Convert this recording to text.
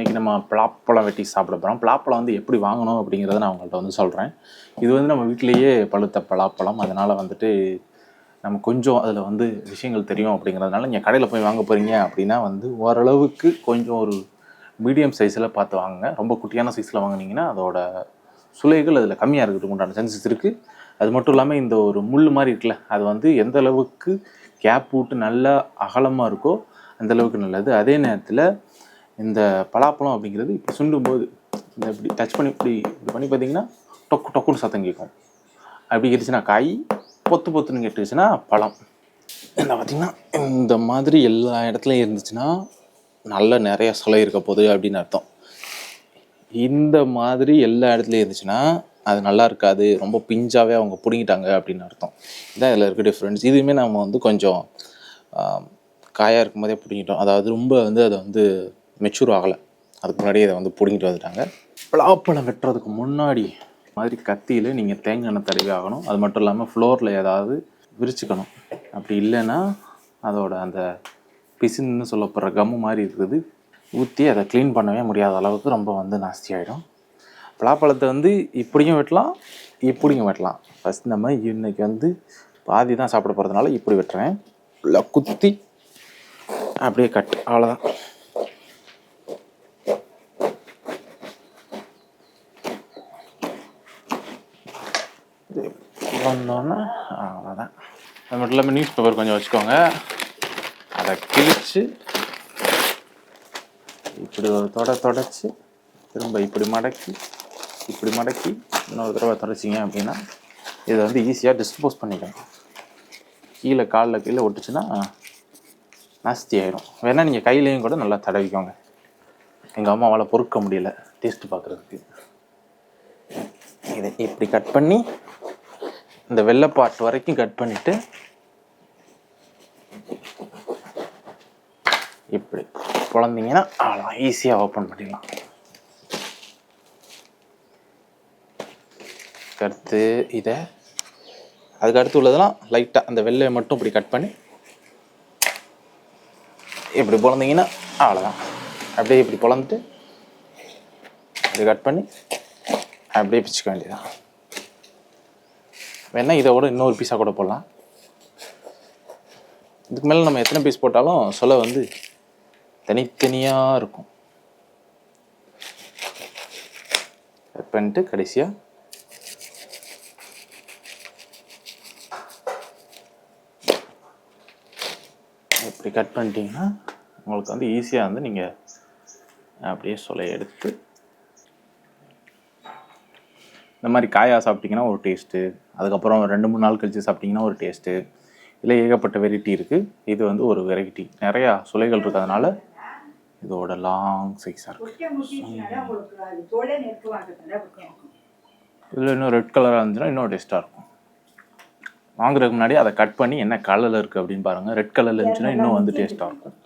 இன்றைக்கி நம்ம பலாப்பழம் வெட்டி சாப்பிட போகிறோம் பலாப்பழம் வந்து எப்படி வாங்கணும் அப்படிங்கிறத நான் உங்கள்கிட்ட வந்து சொல்கிறேன் இது வந்து நம்ம வீட்டிலேயே பழுத்த பலாப்பழம் அதனால் வந்துட்டு நம்ம கொஞ்சம் அதில் வந்து விஷயங்கள் தெரியும் அப்படிங்கிறதுனால நீங்கள் கடையில் போய் வாங்க போகிறீங்க அப்படின்னா வந்து ஓரளவுக்கு கொஞ்சம் ஒரு மீடியம் சைஸில் பார்த்து வாங்குங்க. ரொம்ப குட்டியான சைஸில் வாங்கினீங்கன்னா அதோட சுலைகள் அதில் கம்மியாக இருக்கிறதுக்கு உண்டான சான்சஸ் இருக்குது அது மட்டும் இல்லாமல் இந்த ஒரு முள் மாதிரி இருக்குல்ல அது வந்து எந்த அளவுக்கு கேப் விட்டு நல்லா அகலமாக இருக்கோ அந்த அளவுக்கு நல்லது. அதே நேரத்தில் இந்த பலாப்பழம் அப்படிங்கிறது இப்போ சுண்டும்போது இந்த இப்படி டச் பண்ணி இப்படி இப்படி பண்ணி பார்த்தீங்கன்னா டொக்கு டொக்குன்னு சத்தம் கேட்கும். அப்படி கேட்டுச்சுன்னா காய் பொத்து பொத்துன்னு கேட்டுச்சுன்னா பழம். என்ன பார்த்திங்கன்னா இந்த மாதிரி எல்லா இடத்துலையும் இருந்துச்சுன்னா நல்ல நிறைய சுலை இருக்க போகுது அப்படின்னு அர்த்தம். இந்த மாதிரி எல்லா இடத்துலையும் இருந்துச்சுன்னா அது நல்லா இருக்காது ரொம்ப பிஞ்சாவே அவங்க பிடுங்கிட்டாங்க அப்படின்னு அர்த்தம். இதான் இதில் இருக்க டிஃப்ரென்ஸ் இதுவுமே நம்ம வந்து கொஞ்சம் காயாக இருக்கும் போதே பிடிங்கிட்டோம். அதாவது ரொம்ப வந்து அதை வந்து மெச்சூர் ஆகலை. அதுக்கு முன்னாடியே அதை வந்து பிடுங்கிட்டு வந்துட்டாங்க. பலாப்பழம் வெட்டுறதுக்கு முன்னாடி மாதிரி கத்தியில் நீங்கள் தேங்காய் எண்ணெய் தடவி ஆகணும். அது மட்டும் இல்லாமல் ஃப்ளோரில் ஏதாவது விரிச்சுக்கணும். அப்படி இல்லைன்னா அதோட அந்த பிசின்னு சொல்லப்படுற கம்மு மாதிரி இருக்குது. ஊற்றி அதை க்ளீன் பண்ணவே முடியாத அளவுக்கு ரொம்ப வந்து நாஸ்தி ஆகிடும் பலாப்பழத்தை வந்து இப்படியும் வெட்டலாம் இப்படியும் வெட்டலாம். ஃபஸ்ட் நம்ம இன்னைக்கு வந்து பாதி தான் சாப்பிட போகிறதுனால இப்படி வெட்டுறேன். குத்தி அப்படியே கட் அவ்வளோதான் வந்தோன்னே அவ்வளோதான் அது மட்டும் இல்லாமல் நியூஸ் பேப்பர் கொஞ்சம் வச்சுக்கோங்க. அதை கிழிச்சு இப்படி ஒரு தொட தொடச்சி திரும்ப இப்படி மடக்கி இப்படி மடக்கி இன்னொரு தடவை தொடச்சிங்க அப்படின்னா இதை வந்து ஈஸியாக டிஸ்போஸ் பண்ணிக்கலாம். கீழே காலில் கீழே ஒட்டுச்சுன்னா நாஸ்தி ஆயிரும். வேணால் நீங்கள் கையிலையும் கூட நல்லா தடவிக்கோங்க. எங்கள் அம்மாவால் பொறுக்க முடியல டேஸ்ட் பார்க்குறதுக்கு. இதை இப்படி கட் பண்ணி இந்த வெள்ளை part வரைக்கும் கட் பண்ணிவிட்டு இப்படி குழந்தீங்கன்னா அவ்வளோ ஈஸியாக ஓப்பன் பண்ணிடலாம். அடுத்து இதை அதுக்கு அடுத்து உள்ளதெல்லாம் லைட்டாக அந்த வெள்ளையை மட்டும் இப்படி கட் பண்ணி இப்படி பிறந்தீங்கன்னா அவ்வளோதான் அப்படியே இப்படி பிளந்துட்டு இப்படி கட் பண்ணி அப்படியே பிச்சுக்க வேண்டியதான் வேணா இதை விட இன்னொரு பீஸாக கூட போடலாம். இதுக்கு மேலே நம்ம எத்தனை பீஸ் போட்டாலும் சொல்ல வந்து தனித்தனியாக இருக்கும். கட் பண்ணிட்டு கடைசியாக இப்படி கட் பண்ணிட்டீங்கன்னா உங்களுக்கு வந்து ஈஸியாக வந்து நீங்கள் அப்படியே சொல்ல எடுத்து இந்த மாதிரி காயா சாப்பிட்டீங்கன்னா ஒரு டேஸ்ட்டு அதுக்கப்புறம் ரெண்டு மூணு நாள் கழித்து சாப்பிட்டீங்கன்னா ஒரு டேஸ்ட்டு இதில் ஏகப்பட்ட வெரைட்டி இருக்குது இது வந்து ஒரு வெரைட்டி நிறையா சுளைகள் இருக்கிறதுனால இதோட லாங் சைஸாக இருக்குது இதில் இன்னும் ரெட் கலராக இருந்துச்சுன்னா இன்னும் டேஸ்ட்டாக இருக்கும். வாங்குறதுக்கு முன்னாடி அதை கட் பண்ணி என்ன கலரில் இருக்குது அப்படின்னு பாருங்கள் ரெட் கலரில் இருந்துச்சுன்னா இன்னும் வந்து டேஸ்ட்டாக இருக்கும்.